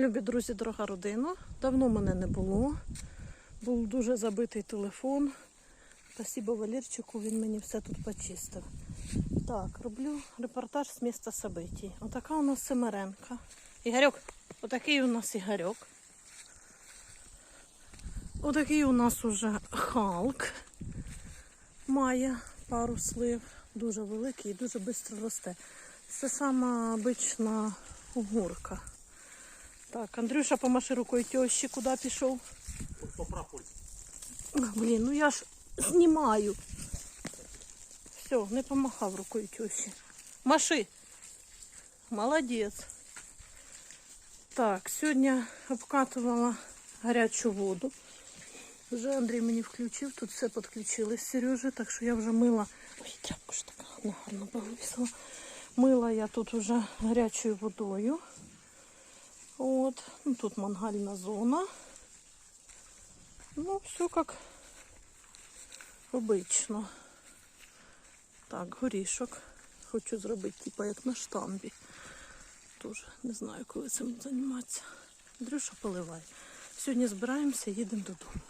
Любі друзі, дорога родина. Давно мене не було. Був дуже забитий телефон. Спасибо Валерчику, він мені все тут почистив. Так, роблю репортаж з міста событий. Отака у нас Семеренка. Ігорьок, отакий у нас Ігорьок. Отакий у нас уже Халк. Має пару слив. Дуже великий і дуже швидко росте. Це сама обична огурка. Так, Андрюша, помаши рукою тещі, куди пішов. Попрапуль. Блін, ну я ж знімаю. Все, не помахав рукою тещі. Маши. Молодець. Так, сьогодні обкатувала гарячу воду. Вже Андрій мені включив, тут все підключили з Сережі, так що я вже мила. Ой, тряпку ж така гарно, гарно повісила. Мила я тут уже гарячою водою. От, ну, тут мангальна зона. Ну, все как обично. Так, горішок. Хочу зробити, типу, як на штамбі. Тоже не знаю, коли цим займатися. Дрюша поливай. Сьогодні збираємося, їдемо додому.